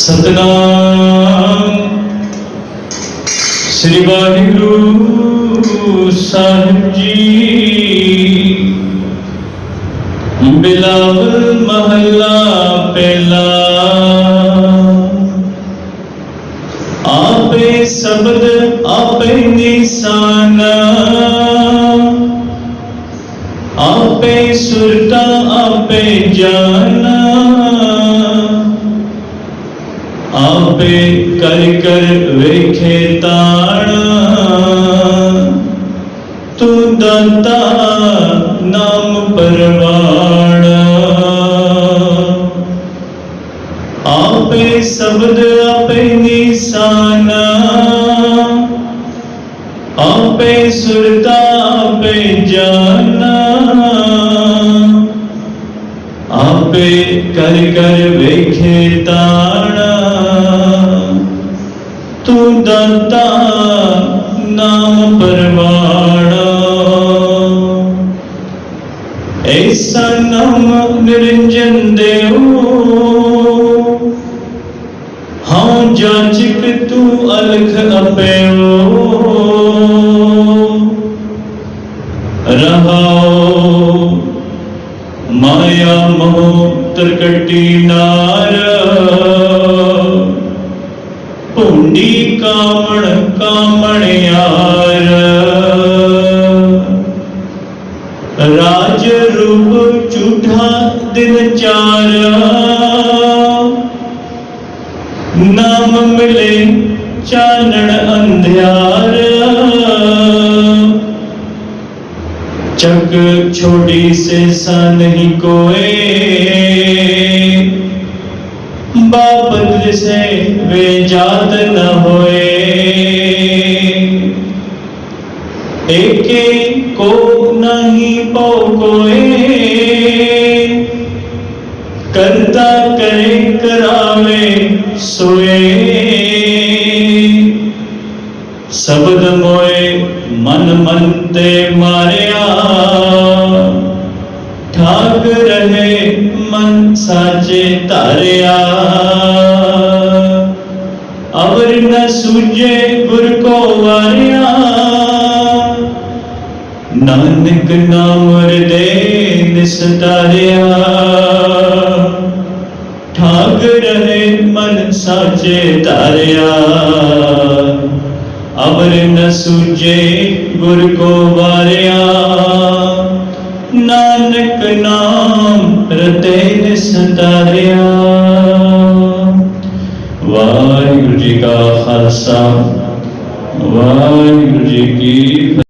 ਸਤਨਾਮ। ਸ੍ਰੀ ਵਾਹਿਗੁਰੂ ਸਾਹਿਬ ਜੀ। ਬਿਲਾਵਲ ਮਹੱਲਾ ਪਹਿਲਾ। ਆਪੇ ਸ਼ਬਦ, ਆਪੇ ਨਿਸ਼ਾਨ। ਆਪੇ ਸੁਰਤਾ, ਆਪੇ ਜਾਨਾ। ਆਪੇ ਕਰ ਕਰ ਵੇਖੇ ਤਾਣ। ਤੂੰ ਦਾਤਾ ਨਾਮ ਪਰਵਾਣ। ਆਪੇ ਸ਼ਬਦ ਆਪੇ ਨਿਸ਼ਾਨ। ਆਪੇ ਸੁਰਤਾ ਆਪੇ ਜਾਨਾ। ਆਪੇ ਕਰ ਕਰ ਵੇਖੇ ਤਾਣਾ। ਤੂੰ ਦਾਤਾ ਨਾਮ ਪਰਵਾਣਾ ਐਸਾ ਨਾਮ ਨਿਰੰਜਨ ਦੇਉ ਹਾਂ, ਜਾਚਕ ਤੂੰ ਅਲਖ ਅਪਿਓ। ਰਹਾਓ, ਮਾਇਆ ਮੋਹ ਤਰਕਟੀ ਨਾਰ। ਢੂੰਡੀ ਕਾਮਣ ਕਾਮਣ ਯਾਰ। ਰਾਜ ਰੂਪ ਝੂਠਾ ਦਿਨ ਚਾਰਾ। ਨਾਮ ਮਿਲੇ ਚਾਨਣ ਅੰਧਿਆਰ। ਜਗ ਛੋੜੀ ਸੇ ਸਾ ਨਹੀਂ ਕੋਏ। ਬਾਬ से वे जात न होए एके को नहीं पो कोई करता करे करावे सोए ਸ਼ਬਦ ਮੋਏ ਮਨ ਮਨ ਤੇ ਮਾਰਿਆ ਠਾਕ ਰਹੇ ਮਨ ਸਾਚੇ ਧਾਰਿਆ। ਅਵਰ ਨ ਸੂਝੇ ਗੁਰ ਕੋ ਵਾਰਿਆ। ਨਾਨਕ ਨਾਮ ਹਿਰਦੇ ਨਿਸਤਾਰਿਆ ਠਾਕ ਰਹੇ ਮਨ ਸਾਚੇ ਧਾਰਿਆ। ਅਬਰ ਨ ਸੂਝੇ ਗੁਰ ਕੋ ਵਾਰਿਆ। ਨਾਨਕ ਨਾਮ ਰਤੇ ਨਿਸਤਾਰਿਆ ਵਾਹਿਗੁਰੂ ਜੀ ਕਾ ਖਾਲਸਾ ਵਾਹਿਗੁਰੂ ਜੀ ਕੀ